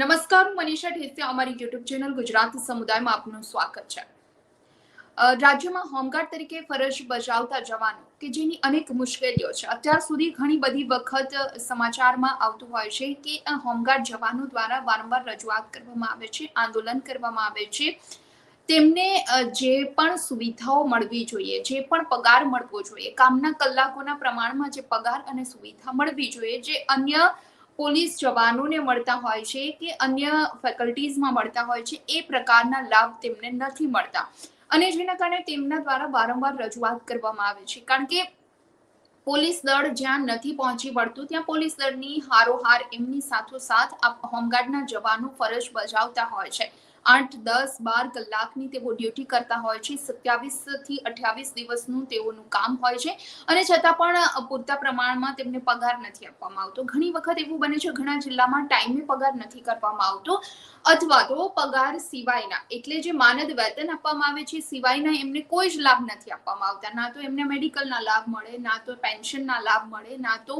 નમસ્કાર મનીષા ઠેસિયા અમારી YouTube channel Gujarat સમુદાયમાં આપનું સ્વાગત છે. રાજ્યમાં હોમગાર્ડ તરીકે ફરજ બજાવતા જવાનો કે જેની અનેક મુશ્કેલીઓ છે. અત્યાર સુધી ઘણી બધી વખત સમાચારમાં આવતું હોય છે કે હોમગાર્ડ જવાનો દ્વારા વારંવાર રજૂઆત કરવામાં આવે છે, આંદોલન કરવામાં આવે છે. તેમને જે પણ સુવિધાઓ મળવી જોઈએ, જે પણ પગાર મળવો જોઈએ, કામના કલાકોના પ્રમાણમાં જે પગાર અને સુવિધા મળવી જોઈએ, જે અન્ય પોલીસ જવાનોને મળતા હોય છે કે અન્ય ફેકલ્ટીઝમાં મળતા હોય છે, એ પ્રકારના લાભ તેમને નથી મળતા. અને જેના કારણે તેમના દ્વારા વારંવાર રજૂઆત કરવામાં આવે છે. કારણ કે પોલીસ દળ જ્યાં નથી પહોંચી વળતું, ત્યાં પોલીસ દળની હારોહાર એમની સાથોસાથ હોમગાર્ડના જવાનો ફરજ બજાવતા હોય છે. આઠ, દસ, બાર કલાકની તેઓ ડ્યુટી કરતા હોય છે. સત્યાવીસથી અઠ્યાવીસ દિવસનું તેઓનું કામ હોય છે. અને છતાં પણ પૂરતા પ્રમાણમાં તેમને પગાર નથી આપવામાં આવતો. ઘણી વખત એવું બને છે, ઘણા જિલ્લામાં ટાઈમે પગાર નથી કરવામાં આવતો. અથવા તો પગાર સિવાયના. એટલે જે માનદ વેતન આપવામાં આવે છે, સિવાયના એમને કોઈ જ લાભ નથી આપવામાં આવતા. ના તો એમને મેડિકલના લાભ મળે, ના તો પેન્શનના લાભ મળે, ના તો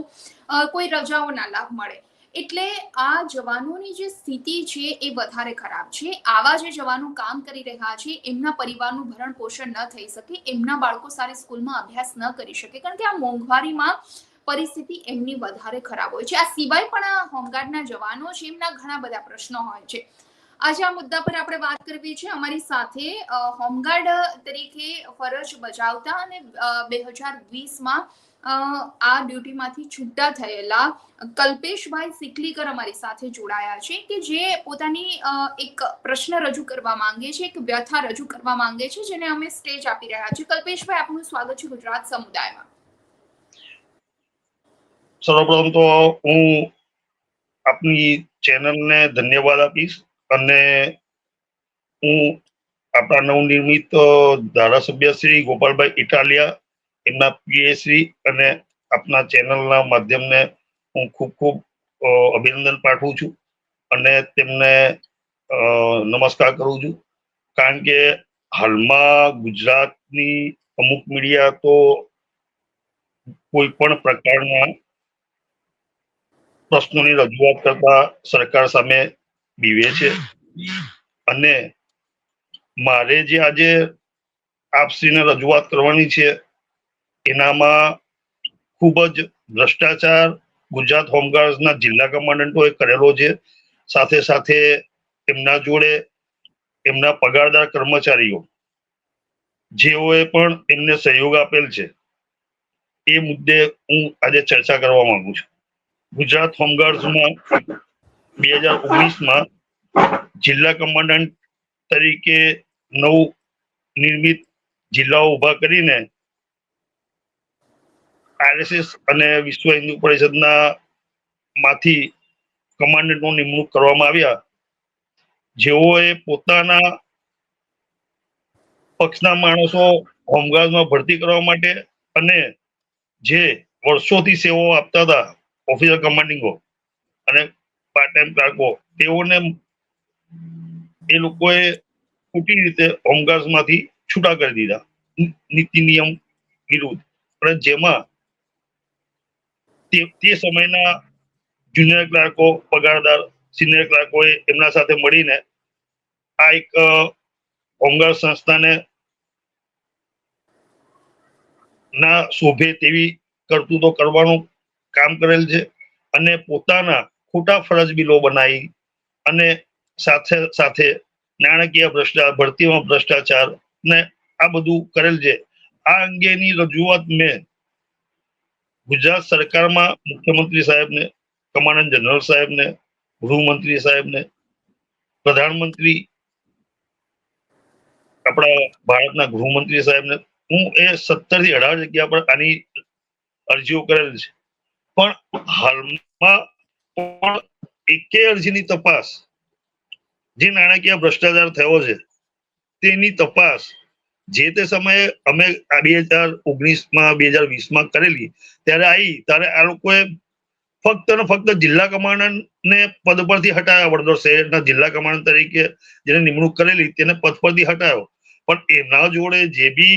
કોઈ રજાઓના લાભ મળે. એટલે આ જવાનોની જે સ્થિતિ છે એ વધારે ખરાબ છે. આવા જે જવાનો કામ કરી રહ્યા છે, એમના પરિવારનું ભરણ પોષણ ન થઈ શકે, એમના બાળકો સારી સ્કૂલમાં અભ્યાસ ન કરી શકે, કારણ કે આ મોંઘવારીમાં પરિસ્થિતિ એમની વધારે ખરાબ હોય છે. આ સિવાય પણ આ હોમગાર્ડના જવાનો છે, એમના ઘણા બધા પ્રશ્નો હોય છે. આજે આ મુદ્દા પર આપણે વાત કરવી છે અમારી સાથે હોમગાર્ડ તરીકે ફરજ બજાવતા અને બે હજાર વીસમાં આ ડ્યુટીમાંથી છૂટા થયેલા કલ્પેશભાઈ સિકલીકર અમારી સાથે જોડાયા છે કે જે પોતાની એક પ્રશ્ન રજૂ કરવા માંગે છે, એક વ્યથા રજૂ કરવા માંગે છે, જેને અમે સ્ટેજ આપી રહ્યા છીએ. કલ્પેશભાઈ, આપનું સ્વાગત છે ગુજરાત સમુદાયમાં. સર્વપ્રથમ તો હું આપની ચેનલને ધન્યવાદ આપીશ. અને હું આપણા નવનિર્મિત ધારાસભ્ય શ્રી ગોપાલભાઈ ઇટાલિયા, એમના પીએશ્રી અને આપના ચેનલના માધ્યમને હું ખૂબ ખૂબ અભિનંદન પાઠવું છું અને તેમને નમસ્કાર કરું છું. કારણ કે હાલમાં ગુજરાતની અમુક મીડિયા તો કોઈ પણ પ્રકારના પ્રશ્નોની રજૂઆત કરતા સરકાર સામે બીવે છે. અને મારે જે આજે આપશ્રીને રજૂઆત કરવાની છે, એનામાં ખૂબ જ ભ્રષ્ટાચાર ગુજરાત હોમગાર્ડના જિલ્લા કમાન્ડન્ટોએ કરેલો છે. સાથે સાથે એમના જોડે એમના પગારદાર કર્મચારીઓ, જેઓએ પણ એમને સહયોગ આપેલ છે. એ મુદ્દે હું આજે ચર્ચા કરવા માંગુ છું. ગુજરાત હોમગાર્ડ્સમાં બે હજાર ઓગણીસમાં જિલ્લા કમાન્ડન્ટ તરીકે નવ નિર્મિત જિલ્લાઓ ઊભા કરીને આરએસએસ અને વિશ્વ હિન્દુ પરિષદના માંથી કમાન્ડન્ટો નિમણૂક કરવામાં આવ્યા. જેઓએ પોતાના પક્ષના માણસો હોમગાર્ડમાં ભરતી કરવા માટે અને જે વર્ષોથી સેવાઓ આપતા હતા ઓફિસર કમાન્ડિંગો અને પાર્ટ ટાઈમ ક્લાર્કો તેઓને એ લોકોએ ખોટી રીતે હોમગાર્ડ્સમાંથી છૂટા કરી દીધા. નીતિ નિયમ વિરુદ્ધ. અને જેમાં તે તે સમયના જુનિયર ક્લાર્કો પગારદાર સિનિયર ક્લાર્કોએ એમના સાથે મળીને આ એક હોમગાર્ડ સંસ્થાને ના શોભે તેવી કરતૂતો કરવાનું કામ કરેલ છે. અને પોતાના ખોટા ફરજ બિલો બનાવી અને સાથે સાથે નાણાકીય ભ્રષ્ટાચાર ભરતીમાં ભ્રષ્ટાચાર ને આ બધું કરેલ છે. આ અંગેની રજૂઆત મેં ગુજરાત સરકારમાં મુખ્યમંત્રી સાહેબને, કમાન્ડન્ટ જનરલ સાહેબને, ગૃહમંત્રી સાહેબને, પ્રધાનમંત્રી, આપણા ભારતના ગૃહમંત્રી સાહેબને, હું એ સત્તરથી અઢાર જગ્યા પર આની અરજીઓ કરેલ છે. પણ હાલમાં પણ એકે અરજીની તપાસ જે નાણાકીય ભ્રષ્ટાચાર થયો છે, તેની તપાસ જે તે સમયે અમે બે હજાર ઓગણીસમાં, બે હજાર વીસમાં કરેલી, ત્યારે આવી ત્યારે આ લોકોએ ફક્ત ને ફક્ત જિલ્લા કમાન્ડરને પદ પરથી હટાવ્યા વડોદરા શહેરના જિલ્લા કમાન્ડર તરીકે જેને નિમણૂક કરેલી, તેને પદ પરથી હટાયો. પણ એમના જોડે જે બી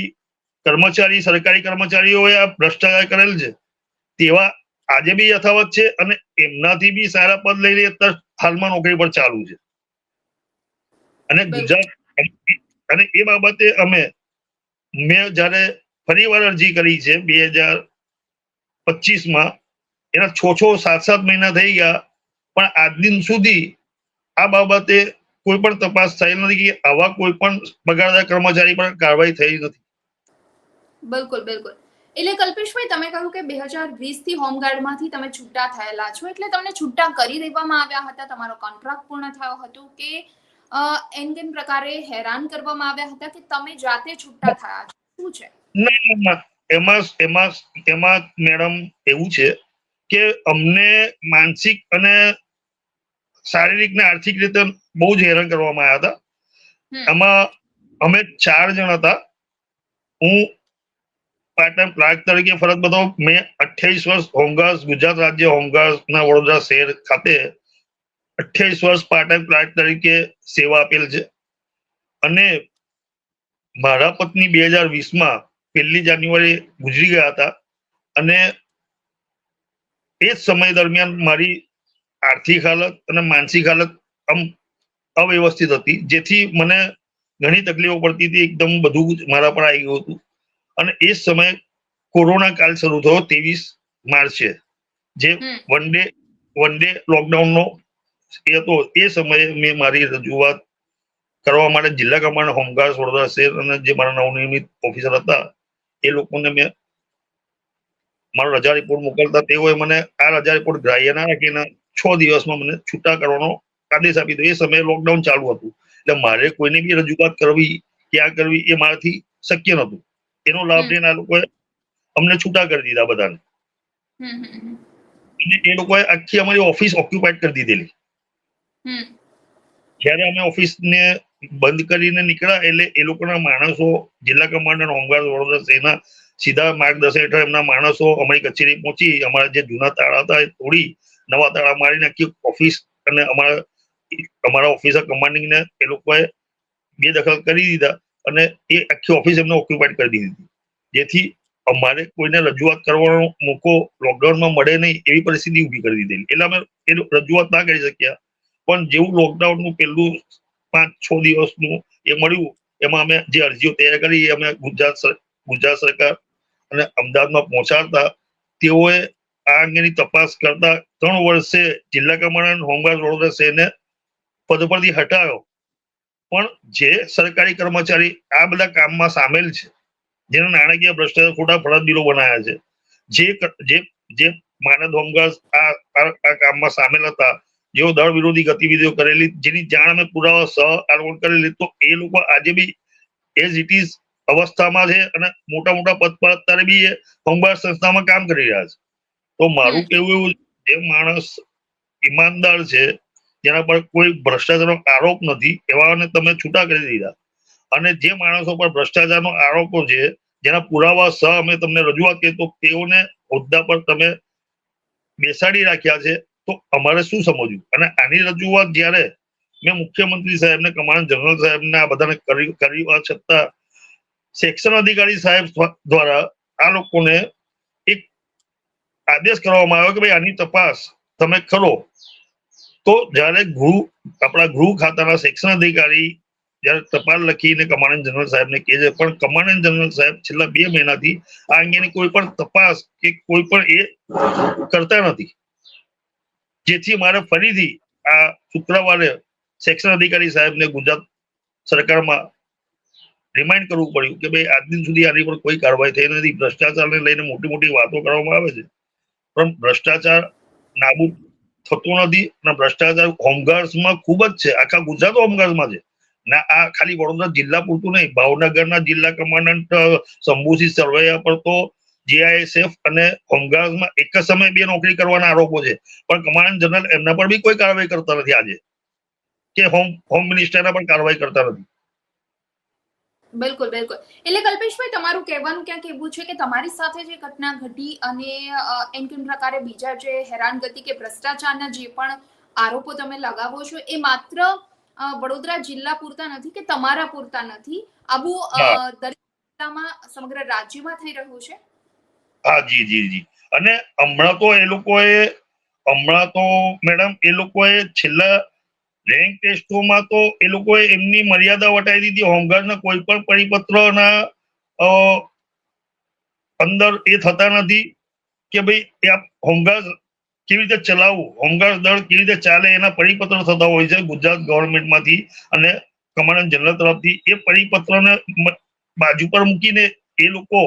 કર્મચારી, સરકારી કર્મચારીઓએ આ ભ્રષ્ટાચાર કરેલ છે, તેવા આજે બી યથાવત છે અને એમનાથી બી સારા પદ લઈ અત્યારે હાલમાં નોકરી પર ચાલુ છે. અને ગુજરાત અને એ બાબતે અમે મેં જ્યારે ફરીવાર અરજી કરી છે બે હજાર પચીસમાં એના છો છો સાત સાત મહિના થઈ ગયા પણ આજ દિન સુધી આ બાબતે કોઈ પણ તપાસ થઈ નથી કે આવા કોઈ પણ બગાડતા કર્મચારી પર કાર્યવાહી થઈ નથી. બિલકુલ બિલકુલ. એટલે કલ્પેશભાઈ તમે કહ્યું કે બે હજાર વીસથી હોમગાર્ડમાંથી તમે છૂટા થયેલા છો એટલે તમને છૂટા કરી દેવામાં આવ્યા હતા તમારો કોન્ટ્રાક્ટ પૂર્ણ થયો હતો કે એમ કેમ પ્રકારે હેરાન કરવામાં આવ્યા હતા કે તમે જાતે છૂટા થયા છો? શું છે? એમાં એમાં એમાં મેડમ એવું છે કે અમને માનસિક અને શારીરિક ને આર્થિક રીતે બહુ જ હેરાન કરવામાં આવ્યા હતા. આમાં અમે ચાર જણ હતા. હું પાર્ટ ટાઈમ ક્લાર્ક તરીકે ફરજ બતાવો મેં અઠ્યાવીસ વર્ષ હોમગાર્ડ ગુજરાત રાજ્ય હોમગાર્ડ ના વડોદરા શહેર ખાતે અઠ્યાવીસ વર્ષ પાર્ટ ટાઈમ ક્લાર્ક તરીકે સેવા આપેલ છે. અને મારા પત્ની બે હજાર વીસમાં પહેલી જાન્યુઆરી ગુજરી ગયા હતા. અને એ જ સમય દરમિયાન મારી આર્થિક હાલત અને માનસિક હાલત આમ અવ્યવસ્થિત હતી. જેથી મને ઘણી તકલીફો પડતી હતી. એકદમ બધું જ મારા પર આવી ગયું હતું. અને એ સમયે કોરોના કાળ શરૂ થયો ત્રેવીસ માર્ચે જે વન ડે વન ડે લોકડાઉનનો એ હતો. એ સમયે મેં મારી રજૂઆત કરવા માટે જિલ્લા કમાન્ડ હોમગાર્ડ વડોદરા શહેર અને જે મારા નવનિર્મિત ઓફિસર હતા એ લોકોને મેં મારો રજા રિપોર્ટ મોકલતા તેઓએ મને આ રજા રિપોર્ટ ગ્રાહ્ય ના રાખીને છ દિવસમાં મને છૂટા કરવાનો આદેશ આપી દીધો. એ સમયે લોકડાઉન ચાલુ હતું. એટલે મારે કોઈને બી રજૂઆત કરવી ક્યાં કરવી એ મારાથી શક્ય નહોતું. એનો લાભ લઈને આ લોકોએ અમને છૂટા કરી દીધા બધાને. એ લોકોએ આખી અમારી ઓફિસ ઓક્યુપાઈડ કરી દીધેલી. જયારે જ્યારે અમે ઓફિસને બંધ કરીને નીકળ્યા એટલે એ લોકોના માણસો જિલ્લા કમાન્ડર હોમગાર્ડ વડોદરા સેના સીધા માર્ગદર્શન હેઠળ એમના માણસો અમારી કચેરી પહોંચી અમારા જે જૂના તાળા હતા એ તોડી નવા તાળા મારીને આખી ઓફિસ અને અમારા અમારા ઓફિસર કમાન્ડિંગને એ લોકોએ બેદખલ કરી દીધા. અને એ આખી ઓફિસ એમને ઓક્યુપાઈડ કરી દીધી જેથી અમારે કોઈને રજૂઆત કરવાનો મોકો લોકડાઉનમાં મળે નહીં એવી પરિસ્થિતિ ઊભી કરી દીધેલી. એટલે અમે એ રજૂઆત ના કરી શક્યા. પણ જેવું લોકડાઉનનું પહેલું પાંચ, છ દિવસનું એ મળ્યું, એમાં અમે જે અરજીઓ તૈયાર કરી એ અમે ગુજરાત ગુજરાત સરકાર અને અમદાવાદમાં પહોંચાડતા તેઓએ આ અંગેની તપાસ કરતા ત્રણ વર્ષે જિલ્લા કમાન્ડર હોમગાર્ડ વડોદરા શહેરને પદ પરથી હટાવ્યો પણ જે સરકારી કર્મચારી આ બધા કામમાં સામેલ છે જેને નાણાકીય ભ્રષ્ટાચાર ખોટા ફરજ બિલો બનાવ્યા છે જે જે જે માનદ હોમગાર્ડ આ આ કામમાં સામેલ હતા જેઓ દળ વિરોધી ગતિવિધિઓ કરેલી જેની જાણ અમે પુરાવા સહ આરોપણ કરેલી તો એ લોકો આજે બી એઝ ઇટ ઇઝ અવસ્થામાં છે અને મોટા મોટા પદ પર અત્યારે બી એ હોમગાર્ડ સંસ્થામાં કામ કરી રહ્યા છે. તો મારું કેવું એવું જે માણસ ઈમાનદાર છે જેના પર કોઈ ભ્રષ્ટાચારનો આરોપ નથી, એવાને તમે છૂટા કરી દીધા. અને જે માણસો પર ભ્રષ્ટાચારનો આરોપો છે, જેના પુરાવા સહ અમે તમને રજૂઆત કરી, તો તેઓને હોદ્દા પર તમે બેસાડી રાખ્યા છે, તો અમારે શું સમજવું? અને આની રજૂઆત જ્યારે મેં મુખ્યમંત્રી સાહેબને કમાન્ડ જનરલ સાહેબને, આ બધાને કરી છતાં સેક્શન અધિકારી સાહેબ દ્વારા આ લોકોને એક આદેશ કરવામાં આવ્યો કે ભાઈ, આની તપાસ તમે કરો. તો જ્યારે ગૃહ, આપણા ગૃહ ખાતાના સેક્શન અધિકારી જ્યારે ટપાલ લખીને કમાન્ડન્ટ જનરલ સાહેબને કહે છે, પણ કમાન્ડન્ટ જનરલ સાહેબ છેલ્લા બે મહિનાથી આ અંગેની કોઈ પણ તપાસ કે કોઈ પણ એ કરતા નથી. જેથી મારે ફરીથી આ શુક્રવારે સેક્શન અધિકારી સાહેબને ગુજરાત સરકારમાં રિમાઇન્ડ કરવું પડ્યું કે ભાઈ આજ દિન સુધી આની પર કોઈ કાર્યવાહી થઈ નથી. ભ્રષ્ટાચારને લઈને મોટી મોટી વાતો કરવામાં આવે છે. પણ ભ્રષ્ટાચાર નાબૂદ થતો નથી અને ભ્રષ્ટાચાર હોમગાર્ડ્સમાં ખૂબ જ છે. આખા ગુજરાત હોમગાર્ડ્સમાં છે. ના આ ખાલી વડોદરા જિલ્લા પૂરતું નહીં, ભાવનગરના જિલ્લા કમાન્ડન્ટ શંભુસિંહ સરવૈયા પર તો જીઆઈએસએફ અને હોમગાર્ડમાં એક જ સમયે બે નોકરી કરવાના આરોપો છે. પણ કમાન્ડન્ટ જનરલ એમના પર બી કોઈ કાર્યવાહી કરતા નથી આજે. કે હોમ હોમ મિનિસ્ટરના પણ કાર્યવાહી કરતા નથી. બિલકુલ બિલકુલ. એટલે કલ્પેશભાઈ તમારું કહેવાનું ક્યાંક એવું છે કે તમારી સાથે જે ઘટના ઘટી અને એમ કેમ પ્રકારે બીજા જે હેરાનગતિ કે ભ્રષ્ટાચારના જે પણ આરોપો તમે લગાવો છો એ માત્ર વડોદરા જિલ્લા પૂરતા નથી કે તમારા પૂરતા નથી? આવું દરેક જિલ્લામાં સમગ્ર રાજ્યમાં થઈ રહ્યું છે? હા જી જી જી. અને હમણાં તો એ લોકોએ હમણાં તો મેડમ એ લોકોએ છેલ્લા રેન્ક ટેસ્ટોમાં તો એ લોકોએ એમની મર્યાદા વટાવી દીધી. હોમગાર્ડના કોઈ પણ પરિપત્રના અંદર એ થતા નથી કે ભાઈ હોમગાર્ડ કેવી રીતે ચલાવવું? હોમગાર્ડ દળ કેવી રીતે ચાલે? એના પરિપત્ર થતા હોય છે ગુજરાત ગવર્મેન્ટમાંથી અને કમાન્ડન્ટ જનરલ તરફથી. એ પરિપત્રને બાજુ પર મૂકીને એ લોકો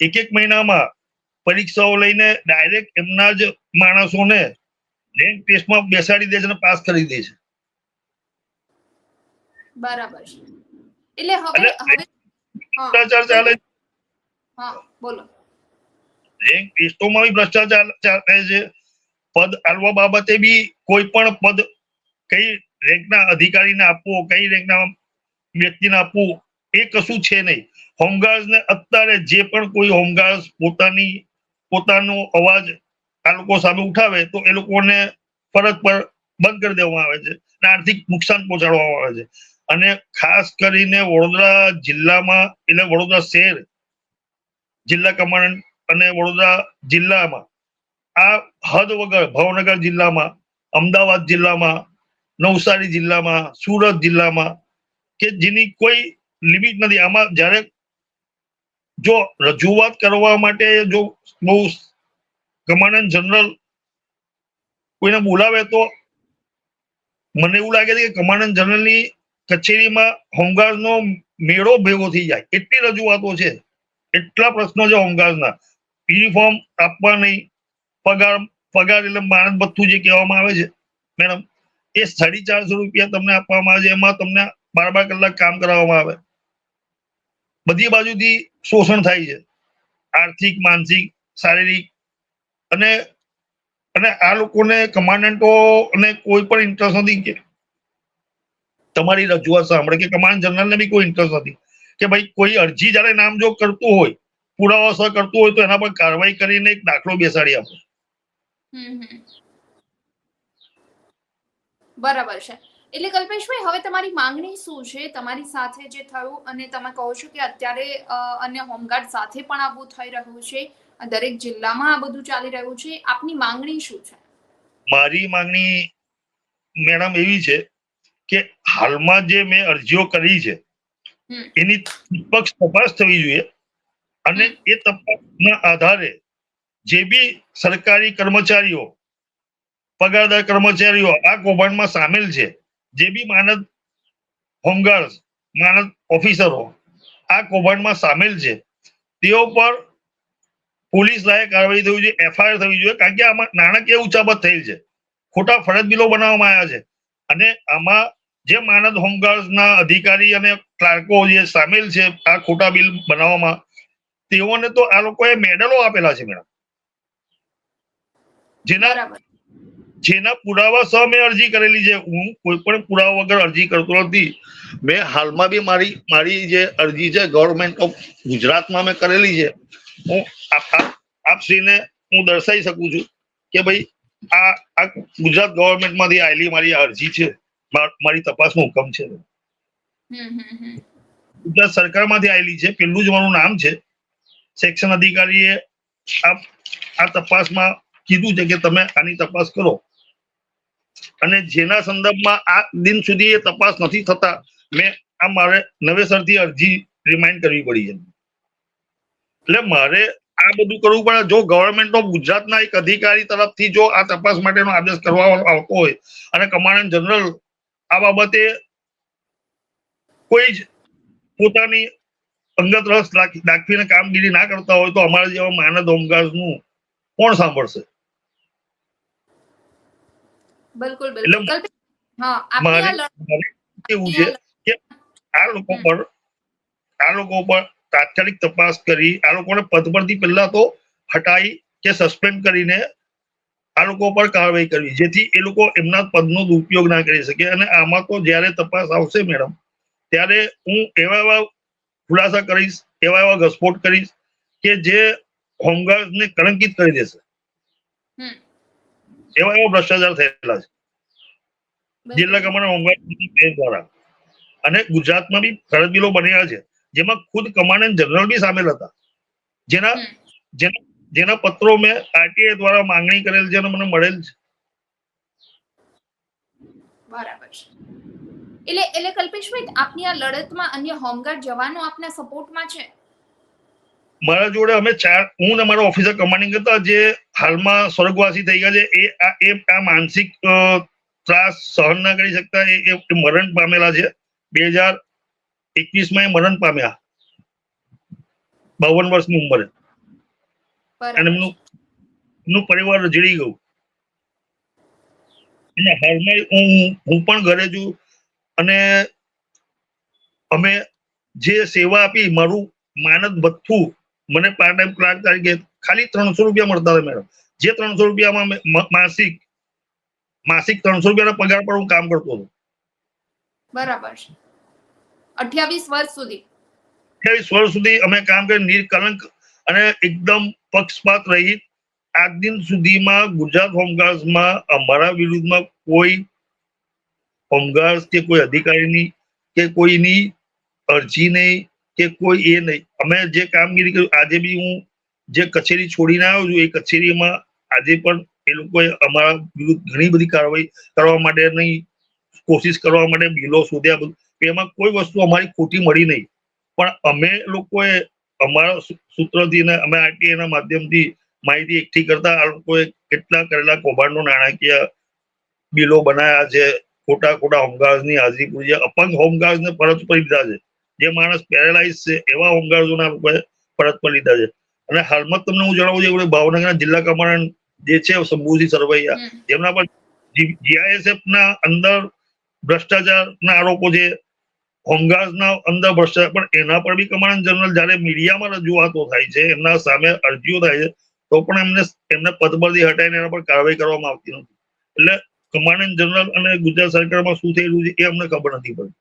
એક એક મહિનામાં પરીક્ષાઓ લઈને ડાયરેક્ટ એમના જ માણસોને રેન્ક ટેસ્ટમાં બેસાડી દે છે અને પાસ કરી દે છે. બરાબર છે. એટલે હવે હવે ભ્રષ્ટાચાર ચાલે હા બોલો. રેન્ક ટેસ્ટોમાં બી ભ્રષ્ટાચાર ચાલે છે. પદ આલવા બાબતે બી કોઈ પણ પદ કઈ રેન્કના અધિકારીને આપવો કઈ રેન્કના વ્યક્તિને આપવું એ કશું છે નહીં. હોમગાર્ડ ને અત્યારે જે પણ કોઈ હોમગાર્ડ પોતાની પોતાનો અવાજ આ લોકો સામે ઉઠાવે તો એ લોકોને ફરજ પર બંધ કરી દેવામાં આવે છે અને આર્થિક નુકસાન પહોંચાડવામાં આવે છે. અને ખાસ કરીને વડોદરા જિલ્લામાં, એટલે વડોદરા શહેર જિલ્લા કમાન્ડન્ટ અને વડોદરા જિલ્લામાં, આ હદ વગર ભાવનગર જિલ્લામાં, અમદાવાદ જિલ્લામાં, નવસારી જિલ્લામાં, સુરત જિલ્લામાં, કે જેની કોઈ લિમિટ નથી. આમાં જ્યારે જો રજૂઆત કરવા માટે જો બહુ કમાન્ડન્ટ જનરલ કોઈને બોલાવે તો મને એવું લાગે છે કે કમાન્ડન્ટ જનરલની કચેરીમાં હોમગાર્ડનો મેળો ભેગો થઈ જાય. એટલી રજૂઆતો છે? એટલા પ્રશ્નો છે હોમગાર્ડના. યુનિફોર્મ આપવા નહીં પગાર પગાર એટલે માણસ ભથ્થું જે કહેવામાં આવે છે. મેડમ, એ સાડી ચારસો રૂપિયા તમને આપવામાં આવે છે. એમાં તમને બાર બાર કલાક કામ કરાવવામાં આવે. બધી બાજુથી શોષણ થાય છે. આર્થિક, માનસિક, શારીરિક. અને અને આ લોકોને કમાન્ડન્ટો અને કોઈ પણ ઇન્ટરેસ્ટ નથી કે તમારી રજૂઆત સાંભળે કે કમાન્ડ જનરલને બી કોઈ ઇન્ટરેસ્ટ નથી. કે ભાઈ કોઈ અરજી જ્યારે નામજોગ કરતું હોય પુરાવા સહ કરતું હોય તો એના પર કાર્યવાહી કરીને એક દાખલો બેસાડી આપો. બરાબર છે. એટલે કલ્પેશભાઈ હવે તમારી માંગણી શું છે? તમારી સાથે જે થયું અને તમે કહો છો કે અત્યારે અન્ય હોમગાર્ડ સાથે પણ આવું થઈ રહ્યું છે દરેક જિલ્લામાં આ બધું ચાલી રહ્યું છે. આપની માંગણી શું છે? મારી માંગણી મેડમ એવી છે કે હાલમાં જે મેં અરજીઓ કરી છે એની નિષ્પક્ષ તપાસ થવી જોઈએ અને એ તપાસના આધારે જે બી સરકારી કર્મચારીઓ પગારદાર કર્મચારીઓ આ કૌભાંડમાં સામેલ છે જે બી માનદ હોમગાર્ડ માનદ ઓફિસરો આ કૌભાંડમાં સામેલ છે તેઓ પર પોલીસ લાયક કાર્યવાહી થવી જોઈએ એફઆઈઆર થવી જોઈએ કારણ કે આમાં નાણાકીય ઉચાપત થયેલ છે. ખોટા ફરજ બિલો બનાવવામાં આવ્યા છે. અને આમાં જે માનદ હોમગાર્ડના અધિકારી અને ક્લાર્કો જે સામેલ છે આ ખોટા બિલ બનાવવામાં તેઓને તો આ લોકોએ મેડલો આપેલા છે મેડમ. જેના જેના પુરાવા સહ મેં અરજી કરેલી છે. હું કોઈ પણ પુરાવા વગર અરજી કરતો નથી. મેં હાલમાં બી મારી મારી જે અરજી છે ગવર્મેન્ટ ઓફ ગુજરાતમાં મેં કરેલી છે. હું આપ- આપ- આપશ્રીને હું દર્શાવી શકું છું કે ભાઈ આ આ ગુજરાત ગવર્મેન્ટમાંથી આવેલી મારી અરજી છે. મારી તપાસનો હુકમ છે. ગુજરાત સરકારમાંથી સરકારમાંથી આવેલી છે પેલું જ મારું નામ છે. સેક્શન અધિકારીએ આ આ તપાસમાં કીધું છે કે તમે આની તપાસ કરો. અને જેના સંદર્ભમાં આ દિન સુધી એ તપાસ નથી થતા મેં આ મારે નવેસરથી અરજી રિમાઇન્ડ કરવી પડી છે. એટલે મારે આ બધું કરવું પડે. જો ગવર્મેન્ટ ઓફ ગુજરાતના એક અધિકારી તરફથી જો આ તપાસ માટેનો આદેશ કરવામાં આવતો હોય અને કમાન્ડન્ટ જનરલ આ બાબતે કોઈ જ પોતાની અંગત રસ દાખ- દાખવીને કામગીરી ના કરતા હોય તો અમારા જેવા માનદ હોમગાર્ડનું કોણ સાંભળશે? બિલકુલ બિલકુલ. હા આપની મારે મારે એવું છે કે આ લોકો પર આ લોકો પર તાત્કાલિક તપાસ કરી આ લોકોને પદ પરથી પહેલા તો હટાઈ કે સસ્પેન્ડ કરીને આ લોકો પર કાર્યવાહી કરવી જેથી એ લોકો એમના પદનો દુરુપયોગ ના કરી શકે. અને આમાં તો જ્યારે તપાસ આવશે મેડમ ત્યારે હું એવા એવા ખુલાસા કરીશ એવા એવા ઘસફોટ કરીશ કે જે હોમગાર્ડને કલંકિત કરી દેશે. એવા એવા ભ્રષ્ટાચાર થયેલા છે. જિલ્લા કમાન્ડર હોમગાર્ડ દ્વારા. અને ગુજરાતમાં બી ફરજ બિલો બનેલા છે જેમાં ખુદ કમાન્ડન્ટ જનરલ બી સામેલ હતા. જેના. જેના જેના પત્રો મેં આરટીઆઈ દ્વારા માંગણી કરેલ છે મને મળેલ છે. બરાબર છે. એટલે એટલે કલ્પેશભાઈ આપની આ લડતમાં અન્ય હોમગાર્ડ જવાનો આપના સપોર્ટમાં છે? મારા જોડે અમે ચાર હું ને મારા ઓફિસર કમાન્ડિંગ હતા જે હાલમાં સ્વર્ગવાસી થઈ ગયા છે એ આ એ આ માનસિક ત્રાસ સહન ના કરી શકતા એ મરણ પામેલા છે. બે હજાર એકવીસમાં એ મરણ પામ્યા. બાવન વર્ષની ઉંમરે. અને એમનું એમનું પરિવાર રજડી ગયું. અને હાલમાં હું હું પણ ઘરે છું. અને અમે જે સેવા આપી મારું માનદ ભથ્થું મને પાર્ટ ટાઈમ ક્લાર્ક તરીકે ખાલી ત્રણસો રૂપિયા મળતા હતા મેડમ જે ત્રણસો રૂપિયામાં માસિક માસિક ત્રણસો રૂપિયાના પગાર પર હું કામ કરતો હતો. બરાબર છે. અઠ્યાવીસ વર્ષ સુધી. અઠ્યાવીસ વર્ષ સુધી અમે કામ કરી નિર્કલંક અને એકદમ પક્ષપાત રહી. આજ દિન સુધીમાં ગુજરાત હોમગાર્ડ્સમાં અમારા વિરુદ્ધમાં કોઈ હોમગાર્ડ કે કોઈ અધિકારીની કે કોઈની અરજી નહીં કે કોઈ એ નહીં. અમે જે કામગીરી કર્યું, આજે બી હું જે કચેરી છોડીને આવ્યો છું, એ કચેરીમાં આજે પણ એ લોકોએ અમારા વિરુદ્ધ ઘણી બધી કાર્યવાહી કરવા માટેની કોશિશ કરવા માટે બિલો શોધ્યા બધું. એમાં કોઈ વસ્તુ અમારી ખોટી મળી નહીં. પણ અમે લોકોએ અમારા સૂત્રથી અમે આરટીઆઈ માધ્યમથી માહિતી એકઠી કરતા આ લોકોએ કેટલા કરેલા કૌભાંડો નાણાકીય બિલો બનાવ્યા છે ખોટા ખોટા હોમગાર્ડની હાજરી પૂરી છે અપંગ હોમગાર્ડને પરત પર લીધા છે જે માણસ પેરેલાઇઝ છે એવા હોમગાર્ડોના લોકોએ પરત પર લીધા છે અને હાલમાં તમને હું જણાવું છું કે ભાવનગરના જિલ્લા કમાન્ડન્ટ જે છે શંભુજી સરવૈયા. જેમના પર જીઆઈએસએફ ના અંદર ભ્રષ્ટાચારના આરોપો છે હોમગાર્ડ અંદર ભ્રષ્ટાચાર પણ એના પર બી કમાન્ડન્ટ જનરલ જયારે મીડિયામાં રજૂઆતો થાય છે, એમના સામે અરજીઓ થાય છે, તો પણ એમને એમને પદ પરથી હટાવીને એના પર કાર્યવાહી કરવામાં આવતી નથી. એટલે કમાન્ડન્ટ જનરલ અને ગુજરાત સરકારમાં શું થઈ રહ્યું છે એ અમને ખબર નથી પડતી.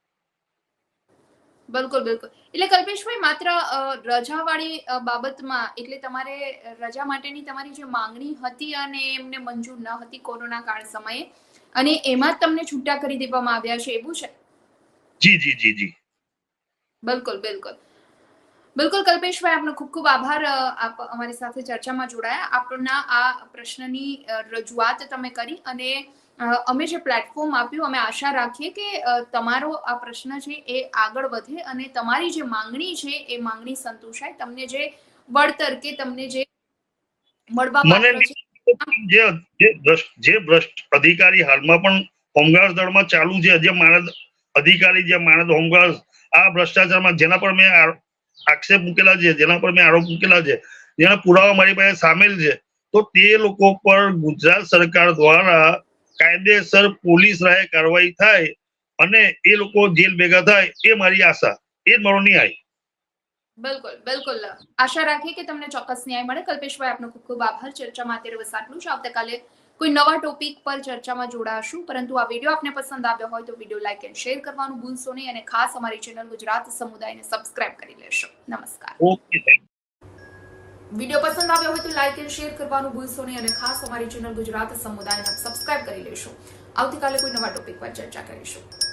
બિલકુલ બિલકુલ. એટલે કલ્પેશભાઈ, માત્ર રજાવાળી બાબતમાં, એટલે તમારે રજા માટેની તમારી જે માંગણી હતી અને એમને મંજૂર ન હતી કોરોના કાળ સમયે, અને એમાં તમને છૂટા કરી દેવામાં આવ્યા છે, એવું છે? જી જી જી જી. બિલકુલ બિલકુલ. બિલકુલ કલ્પેશભાઈ આપનો ખૂબ ખૂબ આભાર. આપ અમારી સાથે ચર્ચામાં જોડાયા. આપના આ પ્રશ્નની રજૂઆત તમે કરી અને અમે જે પ્લેટફોર્મ આપ્યું અમે આશા રાખીએ કે તમારો આ પ્રશ્ન છે એ આગળ વધે અને તમારી જે માંગણી છે એ માંગણી સંતોષાય. તમને જે વળતર કે તમને જે મળવા જે જે ભ્રષ્ટ અધિકારી હાલમાં પણ હોમગાર્ડ દળમાં ચાલુ છે જે માનદ અધિકારી જે માણસ હોમગાર્ડ, આ ભ્રષ્ટાચારમાં જેના પર મેં આક્ષેપ મૂકેલા છે, જેના પર મેં આરોપ મૂકેલા છે, જેના પુરાવા મારી પાસે સામેલ છે, તો તે લોકો પર ગુજરાત સરકાર દ્વારા કાયદેસર પોલીસ રાહે કાર્યવાહી થાય અને એ લોકો જેલ ભેગા થાય, એ મારી આશા. એ જ મારો ન્યાય. બિલકુલ બિલકુલ. આશા રાખીએ કે તમને ચોક્કસ ન્યાય મળે. કલ્પેશભાઈ, આપનો ખૂબ ખૂબ આભાર. ચર્ચામાં અત્યારે બસ આટલું જ આવતીકાલે કોઈ નવા ટોપિક પર ચર્ચામાં જોડાશું પરંતુ આ વીડિયો આપને પસંદ આવ્યો હોય તો વીડિયો લાઈક એન્ડ શેર કરવાનું ભૂલશો નહીં અને ખાસ અમારી ચેનલ ગુજરાત સમુદાયને સબસ્ક્રાઇબ કરી લેશો. નમસ્કાર. ઓકે વીડિયો પસંદ આવ્યો હોય તો લાઈક એન્ડ શેર કરવાનું ભૂલશો નહીં અને ખાસ અમારી ચેનલ ગુજરાત સમુદાયને સબસ્ક્રાઇબ કરી લેશો. આવતીકાલે કોઈ નવા ટોપિક પર ચર્ચા કરીશું.